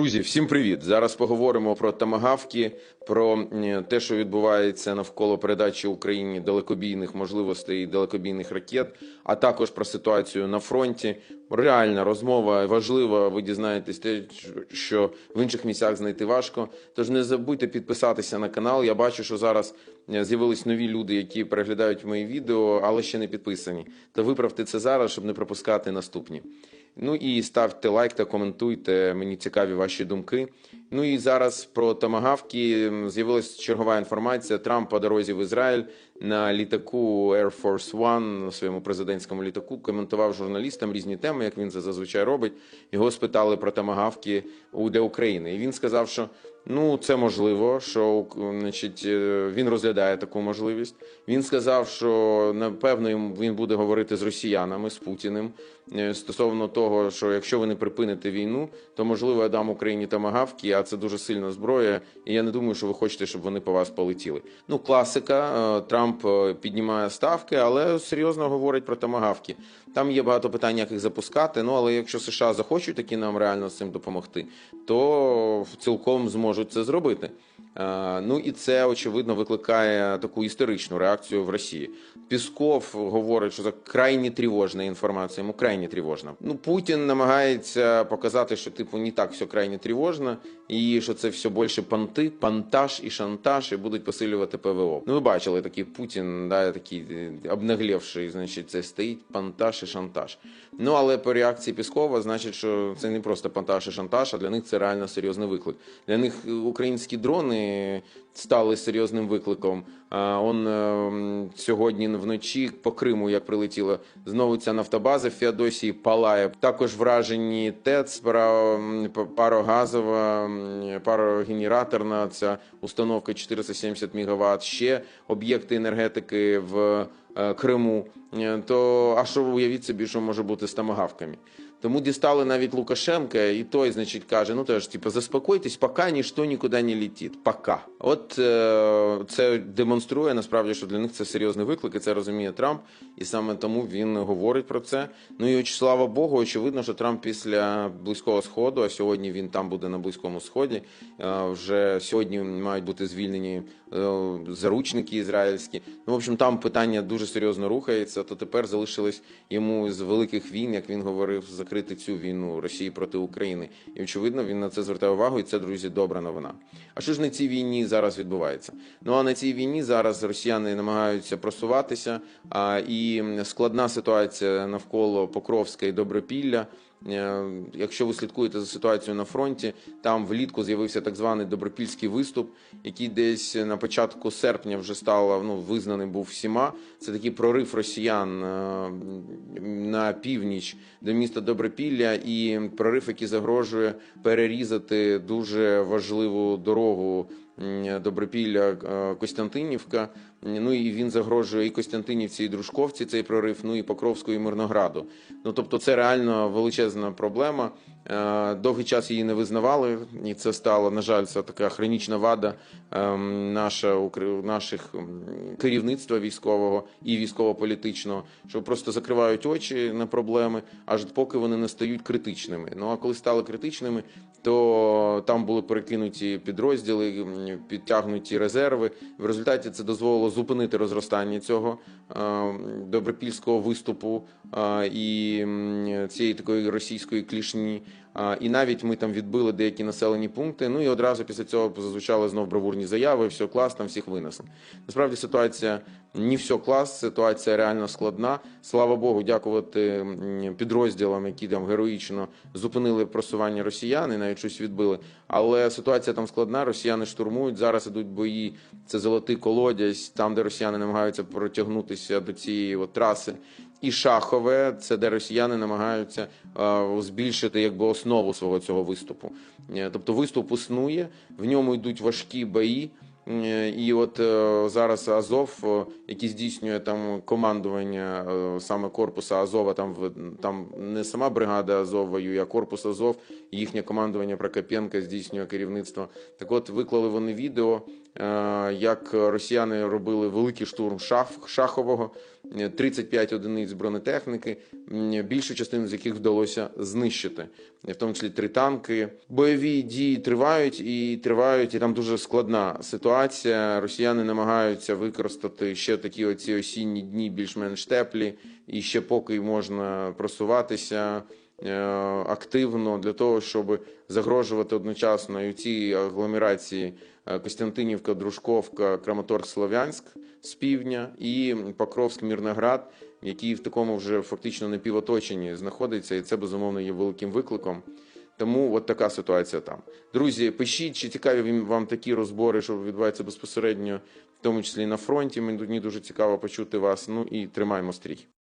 Друзі, всім привіт! Зараз поговоримо про тамагавки, про те, що відбувається навколо передачі Україні далекобійних можливостей і далекобійних ракет, а також про ситуацію на фронті. Реальна розмова важлива. Ви дізнаєтесь те, що в інших місцях знайти важко. Тож не забудьте підписатися на канал. Я бачу, що зараз е, з'явились нові люди, які переглядають мої відео, але ще не підписані. То виправте це зараз, щоб не пропускати наступні. Ну і ставте лайк та коментуйте. Мені цікаві ваші думки. Ну і зараз про тамагавки М, з'явилась чергова інформація. Трамп по дорозі в Ізраїль на літаку Air Force One, на своєму президентському літаку, коментував журналістам різні теми, як він це зазвичай робить. Його спитали про тамагавки у- для України. І він сказав, що ну це можливо, що значить, е, він розглядає таку можливість. Він сказав, що напевно він буде говорити з росіянами, з Путіним е, стосовно того, що якщо ви не припините війну, то можливо я дам Україні тамагавки, а це дуже сильна зброя. І я не думаю, що ви хочете, щоб вони по вас полетіли. Ну, класика. е, Трамп е, піднімає ставки, але серйозно говорить про тамагавки. Там є багато питань, як їх запускати. Ну але якщо США захочуть таки нам реально з цим допомогти, то цілком зможуть це зробити. Ну і це очевидно викликає таку історичну реакцію в Росії. Пісков говорить, що це крайні тривожна інформація. Йому крайні тривожна. Ну Путін намагається показати, що типу не так все крайне тривожно, і що це все більше понти, пантаж і шантаж, і будуть посилювати ПВО. Ну ви бачили такий Путін, да, такий е, обнаглівший, значить, це стоїть пантаж і шантаж. Ну але по реакції Піскова, значить, що це не просто пантаж і шантаж, а для них це реально серйозний виклик. Для них е, українські дрони стали серйозним викликом. А он е, сьогодні вночі по Криму, як прилетіло, знову ця нафтобаза в Феодосії палає. Також вражені ТЕЦ, парогазова, парогенераторна ця установка 470 МВт, ще об'єкти енергетики в Криму. Е, То а що уявіть собі, що може бути з тамагавками? Тому дістали навіть Лукашенка, і той, значить, каже: ну теж, типу, заспокойтесь, поки ніщо нікуди не летить. Пока. От е, це демонструє насправді, що для них це серйозний виклик, і це розуміє Трамп, і саме тому він говорить про це. Ну і слава Богу, очевидно, що Трамп після близького сходу, а сьогодні він там буде на близькому сході. е, вже сьогодні мають бути звільнені е, заручники ізраїльські. Ну, в общем, там питання дуже серйозно рухається. То тепер залишилось йому з великих війн, як він говорив, закрити цю війну Росії проти України. І очевидно, він на це звертає увагу, і це, друзі, добра новина. А що ж на цій війні зараз відбувається? Ну а на цій війні зараз росіяни намагаються просуватися, а, і складна ситуація навколо Покровська і Добропілля. Е, Якщо ви слідкуєте за ситуацією на фронті, там влітку з'явився так званий добропільський виступ, який десь на початку серпня вже стало ну визнаним був всіма. Це такий прорив росіян е, на північ до міста Добропілля, і прорив, який загрожує перерізати дуже важливу дорогу. Добропілля е, Костянтинівка. Ну і він загрожує і Костянтинівці, і Дружковці цей прорив, ну і Покровську, і Мирнограду. Ну тобто, це реально величезна проблема. Е, Довгий час її не визнавали, і це стало, на жаль, це така хронічна вада ем, наша наших керівництва військового і військово-політичного, що просто закривають очі на проблеми, аж поки вони не стають критичними. Ну а коли стали критичними, то там були перекинуті підрозділи, підтягнуті резерви. В результаті це дозволило зупинити розростання цього е, добропільського виступу е, і цієї такої російської клішні. І навіть ми там відбили деякі населені пункти. Ну і одразу після цього зазвучали знов бравурні заяви. Все клас, там всіх винесли. Насправді ситуація не все клас, ситуація реально складна. Слава Богу, дякувати підрозділам, які там героїчно зупинили просування росіян і навіть щось відбили. Але ситуація там складна. Росіяни штурмують. Зараз ідуть бої. Це золотий колодязь, там де росіяни намагаються протягнутися до цієї от траси. І шахове це де росіяни намагаються е, збільшити якби основу свого цього виступу. Е, Тобто виступ існує, в ньому йдуть важкі бої. Е, І от е, зараз Азов, е, який здійснює там командування саме корпуса Азова, там там не сама бригада Азов воює, а корпус Азов, їхнє командування Прокопенка здійснює керівництво. Так от виклали вони відео, як росіяни робили великий штурм шах, шахового, е, 35 одиниць бронетехніки, більшу частину з яких вдалося знищити. в тому числі три танки. Бойові дії тривають і тривають, і там дуже складна ситуація. Росіяни намагаються використати ще такі оці осінні дні, більш-менш теплі, і ще поки можна просуватися е, активно для того, щоб загрожувати одночасно і в цій агломерації е, Костянтинівка, Дружковка, Краматорськ, Слов'янськ з півдня і Покровськ, Мірноград, який в такому вже фактично напівоточенні знаходиться, і це безумовно є великим викликом. Тому от така ситуація там. Друзі, пишіть, чи цікаві вам- такі розбори, що відбуваються безпосередньо, в тому числі на фронті. Мені дуже цікаво почути вас. Ну і тримаємо стрій.